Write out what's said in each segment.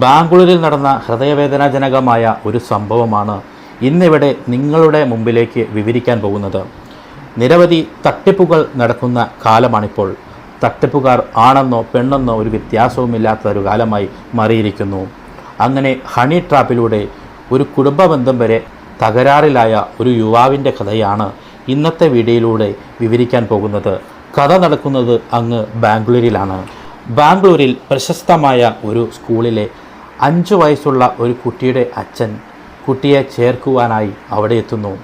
ബാംഗ്ലൂരിൽ നടന്ന ഹൃദയവേദനാജനകമായ ഒരു സംഭവമാണ് ഇന്നിവിടെ നിങ്ങളുടെ മുമ്പിലേക്ക് വിവരിക്കാൻ പോകുന്നത്. നിരവധി തട്ടിപ്പുകൾ നടക്കുന്ന കാലമാണിപ്പോൾ. തട്ടിപ്പുകാർ ആണെന്നോ പെണ്ണെന്നോ ഒരു വ്യത്യാസവുമില്ലാത്ത ഒരു കാലമായി മാറിയിരിക്കുന്നു. അങ്ങനെ ഹണി ട്രാപ്പിലൂടെ ഒരു കുടുംബ ബന്ധം വരെ തകരാറിലായ ഒരു യുവാവിന്റെ കഥയാണ് ഇന്നത്തെ വീഡിയോയിലൂടെ വിവരിക്കാൻ പോകുന്നത്. കഥ നടക്കുന്നത് അങ്ങ് ബാംഗ്ലൂരിലാണ്. ബാംഗ്ലൂരിൽ പ്രശസ്തമായ ഒരു സ്കൂളിലെ അഞ്ച് വയസ്സുള്ള ഒരു കുട്ടിയുടെ അച്ഛൻ കുട്ടിയെ ചേർക്കുവാനായി അവിടെ എത്തുന്നു.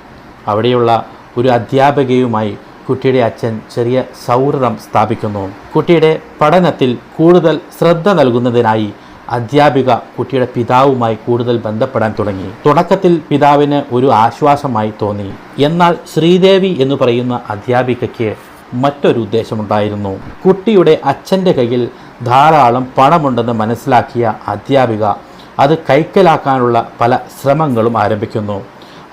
അവിടെയുള്ള ഒരു അധ്യാപികയുമായി കുട്ടിയുടെ അച്ഛൻ ചെറിയ സൗഹൃദം സ്ഥാപിക്കുന്നു. കുട്ടിയുടെ പഠനത്തിൽ കൂടുതൽ ശ്രദ്ധ നൽകുന്നതിനായി അധ്യാപിക കുട്ടിയുടെ പിതാവുമായി കൂടുതൽ ബന്ധപ്പെടാൻ തുടങ്ങി. തുടക്കത്തിൽ പിതാവിന് ഒരു ആശ്വാസമായി തോന്നി. എന്നാൽ ശ്രീദേവി എന്ന് പറയുന്ന അധ്യാപികയ്ക്ക് മറ്റൊരു ഉദ്ദേശമുണ്ടായിരുന്നു. കുട്ടിയുടെ അച്ഛന്റെ കയ്യിൽ ധാരാളം പണമുണ്ടെന്ന് മനസ്സിലാക്കിയ അധ്യാപിക അത് കൈക്കലാക്കാനുള്ള പല ശ്രമങ്ങളും ആരംഭിക്കുന്നു.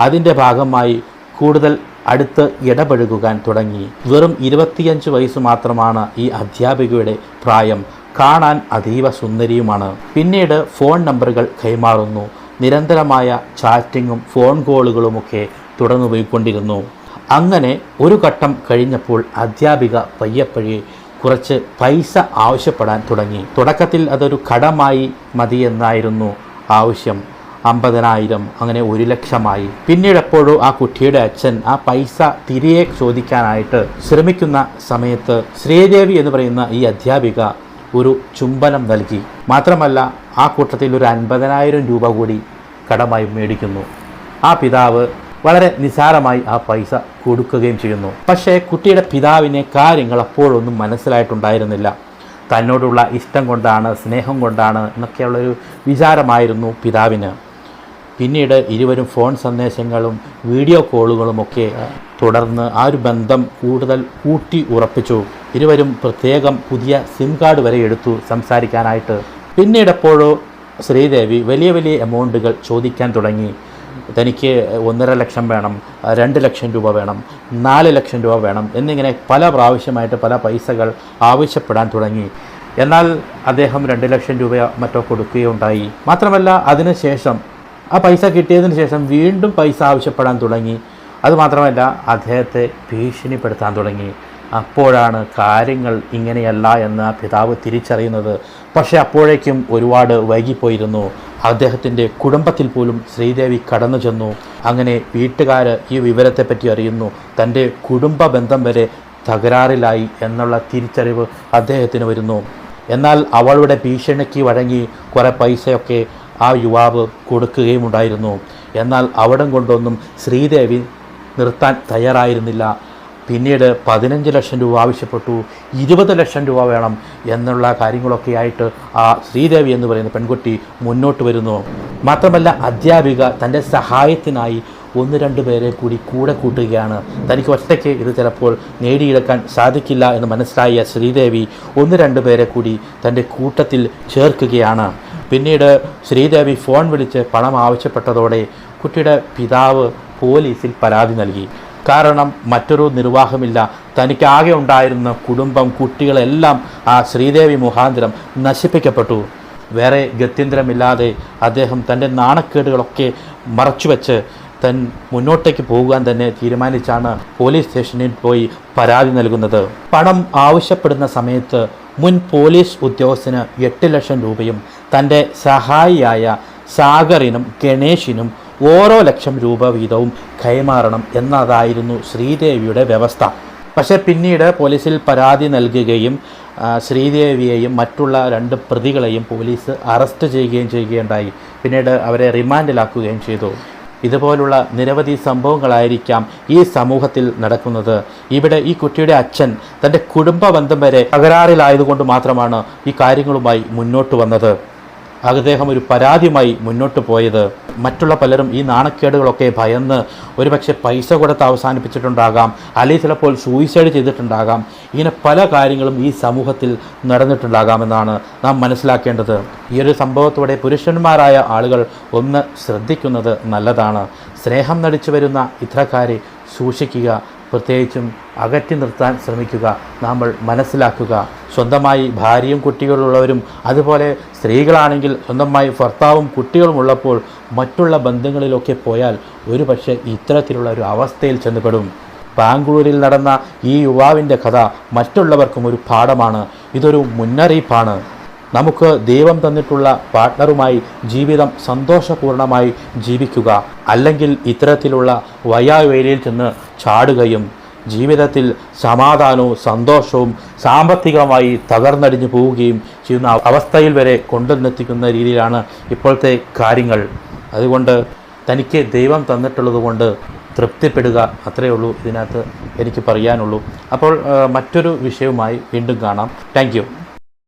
അതിന്റെ ഭാഗമായി കൂടുതൽ അടുത്ത് ഇടപഴകുവാൻ തുടങ്ങി. വെറും ഇരുപത്തിയഞ്ച് വയസ്സ് മാത്രമാണ് ഈ അധ്യാപികയുടെ പ്രായം. കാണാൻ അതീവ സുന്ദരിയുമാണ്. പിന്നീട് ഫോൺ നമ്പറുകൾ കൈമാറുന്നു. നിരന്തരമായ ചാറ്റിങ്ങും ഫോൺ കോളുകളുമൊക്കെ തുടർന്നുപോയിക്കൊണ്ടിരുന്നു. അങ്ങനെ ഒരു ഘട്ടം കഴിഞ്ഞപ്പോൾ അധ്യാപിക പയ്യപ്പഴി കുറച്ച് പൈസ ആവശ്യപ്പെടാൻ തുടങ്ങി. തുടക്കത്തിൽ അതൊരു കടമായി മതിയെന്നായിരുന്നു ആവശ്യം. അമ്പതിനായിരം അങ്ങനെ ഒരു ലക്ഷമായി. പിന്നീട് എപ്പോഴും ആ കുട്ടിയുടെ അച്ഛൻ ആ പൈസ തിരികെ ചോദിക്കാനായിട്ട് ശ്രമിക്കുന്ന സമയത്ത് ശ്രീദേവി എന്ന് പറയുന്ന ഈ അധ്യാപിക ഒരു ചുംബനം നൽകി. മാത്രമല്ല ആ കൂട്ടത്തിൽ ഒരു അൻപതിനായിരം രൂപ കൂടി കടമായി മേടിക്കുന്നു. ആ പിതാവ് വളരെ നിസാരമായി ആ പൈസ കൊടുക്കുകയും ചെയ്യുന്നു. പക്ഷേ കുട്ടിയുടെ പിതാവിനെ കാര്യങ്ങൾ അപ്പോഴൊന്നും മനസ്സിലായിട്ടുണ്ടായിരുന്നില്ല. തന്നോടുള്ള ഇഷ്ടം കൊണ്ടാണ് സ്നേഹം കൊണ്ടാണ് എന്നൊക്കെയുള്ളൊരു വിചാരമായിരുന്നു പിതാവിന്. പിന്നീട് ഇരുവരും ഫോൺ സന്ദേശങ്ങളും വീഡിയോ കോളുകളുമൊക്കെ തുടർന്ന് ആ ഒരു ബന്ധം കൂടുതൽ ഊട്ടി ഉറപ്പിച്ചു. ഇരുവരും പ്രത്യേകം പുതിയ സിം കാർഡ് വരെ എടുത്തു സംസാരിക്കാനായിട്ട്. പിന്നീട് എപ്പോഴോ ശ്രീദേവി വലിയ വലിയ എമൗണ്ടുകൾ ചോദിക്കാൻ തുടങ്ങി. തനിക്ക് ഒന്നര ലക്ഷം വേണം രണ്ട് ലക്ഷം രൂപ വേണം നാല് ലക്ഷം രൂപ വേണം എന്നിങ്ങനെ പല പ്രാവശ്യമായിട്ട് പല പൈസകൾ ആവശ്യപ്പെടാൻ തുടങ്ങി. എന്നാൽ അദ്ദേഹം രണ്ട് ലക്ഷം രൂപ മറ്റോ കൊടുക്കുകയുണ്ടായി. മാത്രമല്ല അതിനുശേഷം ആ പൈസ കിട്ടിയതിന് ശേഷം വീണ്ടും പൈസ ആവശ്യപ്പെടാൻ തുടങ്ങി. അതുമാത്രമല്ല അദ്ദേഹത്തെ ഭീഷണിപ്പെടുത്താൻ തുടങ്ങി. അപ്പോഴാണ് കാര്യങ്ങൾ ഇങ്ങനെയല്ല എന്ന് ആ പിതാവ് തിരിച്ചറിയുന്നത്. പക്ഷേ അപ്പോഴേക്കും ഒരുപാട് വൈകിപ്പോയിരുന്നു. അദ്ദേഹത്തിന്റെ കുടുംബത്തിൽ പോലും ശ്രീദേവി കടന്നു ചെന്നു. അങ്ങനെ വീട്ടുകാർ ഈ വിവരത്തെപ്പറ്റി അറിയുന്നു. തന്റെ കുടുംബ ബന്ധം വരെ തകരാറിലായി എന്നുള്ള തിരിച്ചറിവ് അദ്ദേഹത്തിന് വരുന്നു. എന്നാൽ അവളുടെ ഭീഷണിക്ക് വഴങ്ങി കുറേ പൈസയൊക്കെ ആ യുവാവ് കൊടുക്കുകയും ഉണ്ടായിരുന്നു. എന്നാൽ അവിടം കൊണ്ടൊന്നും ശ്രീദേവി നിർത്താൻ തയ്യാറായിരുന്നില്ല. പിന്നീട് പതിനഞ്ച് ലക്ഷം രൂപ ആവശ്യപ്പെട്ടു. ഇരുപത് ലക്ഷം രൂപ വേണം എന്നുള്ള കാര്യങ്ങളൊക്കെ ആയിട്ട് ആ ശ്രീദേവി എന്ന് പറയുന്ന പെൺകുട്ടി മുന്നോട്ട് വരുന്നു. മാത്രമല്ല അധ്യാപിക തന്റെ സഹായത്തിനായി ഒന്ന് രണ്ട് പേരെ കൂടി കൂടെ കൂട്ടുകയാണ്. തനിക്ക് ഒറ്റയ്ക്ക് ഇത് ചിലപ്പോൾ നേടിയെടുക്കാൻ സാധിക്കില്ല എന്ന് മനസ്സിലായ ശ്രീദേവി ഒന്ന് രണ്ട് പേരെ കൂടി തന്റെ കൂട്ടത്തിൽ ചേർക്കുകയാണ്. പിന്നീട് ശ്രീദേവി ഫോൺ വിളിച്ച് പണം ആവശ്യപ്പെട്ടതോടെ കുട്ടിയുടെ പിതാവ് പോലീസിൽ പരാതി നൽകി. കാരണം മറ്റൊരു നിർവാഹമില്ല. തനിക്കാകെ ഉണ്ടായിരുന്ന കുടുംബം കുട്ടികളെല്ലാം ആ ശ്രീദേവി മുഖാന്തരം നശിപ്പിക്കപ്പെട്ടു. വേറെ ഗത്യന്തരമില്ലാതെ അദ്ദേഹം തന്റെ നാണക്കേടുകളൊക്കെ മറച്ചുവെച്ച് തൻ മുന്നോട്ടേക്ക് പോകാൻ തന്നെ തീരുമാനിച്ചാണ് പോലീസ് സ്റ്റേഷനിൽ പോയി പരാതി നൽകുന്നത്. പണം ആവശ്യപ്പെടുന്ന സമയത്ത് മുൻ പോലീസ് ഉദ്യോഗസ്ഥന് എട്ട് ലക്ഷം രൂപയും തന്റെ സഹായിയായ സാഗറിനും ഗണേഷിനും ഓരോ ലക്ഷം രൂപ വീതവും കൈമാറണം എന്നതായിരുന്നു ശ്രീദേവിയുടെ വ്യവസ്ഥ. പക്ഷേ പിന്നീട് പോലീസിൽ പരാതി നൽകുകയും ശ്രീദേവിയെയും മറ്റുള്ള രണ്ട് പ്രതികളെയും പോലീസ് അറസ്റ്റ് ചെയ്യുകയും ചെയ്യുകയുണ്ടായി. പിന്നീട് അവരെ റിമാൻഡിലാക്കുകയും ചെയ്തു. ഇതുപോലുള്ള നിരവധി സംഭവങ്ങളായിരിക്കാം ഈ സമൂഹത്തിൽ നടക്കുന്നത്. ഇവിടെ ഈ കുട്ടിയുടെ അച്ഛൻ തന്റെ കുടുംബ ബന്ധം വരെ തകരാറിലായതുകൊണ്ട് മാത്രമാണ് ഈ കാര്യങ്ങളുമായി മുന്നോട്ട് വന്നത്. അദ്ദേഹം ഒരു പരാതിയുമായി മുന്നോട്ട് പോയത്. മറ്റുള്ള പലരും ഈ നാണക്കേടുകളൊക്കെ ഭയന്ന് ഒരുപക്ഷെ പൈസ കൊടുത്ത് അവസാനിപ്പിച്ചിട്ടുണ്ടാകാം. അല്ലെങ്കിൽ ചിലപ്പോൾ സൂയിസൈഡ് ചെയ്തിട്ടുണ്ടാകാം. ഇങ്ങനെ പല കാര്യങ്ങളും ഈ സമൂഹത്തിൽ നടന്നിട്ടുണ്ടാകാമെന്നാണ് നാം മനസ്സിലാക്കേണ്ടത്. ഈ ഒരു സംഭവത്തോടെ പുരുഷന്മാരായ ആളുകൾ ഒന്ന് ശ്രദ്ധിക്കുന്നത് നല്ലതാണ്. സ്നേഹം നടിച്ചു വരുന്ന ഇത്തരക്കാരെ സൂക്ഷിക്കുക പ്രത്യേകിച്ചും അകറ്റി നിർത്താൻ ശ്രമിക്കുക നമ്മൾ മനസ്സിലാക്കുക. സ്വന്തമായി ഭാര്യയും കുട്ടികളുള്ളവരും അതുപോലെ സ്ത്രീകളാണെങ്കിൽ സ്വന്തമായി ഭർത്താവും കുട്ടികളും ഉള്ളപ്പോൾ മറ്റുള്ള ബന്ധങ്ങളിലൊക്കെ പോയാൽ ഒരു പക്ഷേ ഇത്തരത്തിലുള്ള ഒരു അവസ്ഥയിൽ ചെന്നപ്പെടും ബാംഗ്ലൂരിൽ നടന്ന ഈ യുവാവിന്റെ കഥ മറ്റുള്ളവർക്കും ഒരു പാഠമാണ്. ഇതൊരു മുന്നറിയിപ്പാണ്. നമുക്ക് ദൈവം തന്നിട്ടുള്ള പാർട്ട്ണറുമായി ജീവിതം സന്തോഷപൂർണമായി ജീവിക്കുക. അല്ലെങ്കിൽ ഇത്തരത്തിലുള്ള വയ്യാവേലിയിൽ ചെന്ന് ചാടുകയും ജീവിതത്തിൽ സമാധാനവും സന്തോഷവും സാമ്പത്തികമായി തകർന്നടിഞ്ഞു പോവുകയും ചെയ്യുന്ന അവസ്ഥയിൽ വരെ കൊണ്ടുവന്നെത്തിക്കുന്ന രീതിയിലാണ് ഇപ്പോഴത്തെ കാര്യങ്ങൾ. അതുകൊണ്ട് തനിക്ക് ദൈവം തന്നിട്ടുള്ളതുകൊണ്ട് തൃപ്തിപ്പെടുക അത്രയേ ഉള്ളൂ ഇതിനകത്ത് എനിക്ക് പറയാനുള്ളൂ. അപ്പോൾ മറ്റൊരു വിഷയവുമായി വീണ്ടും കാണാം. താങ്ക്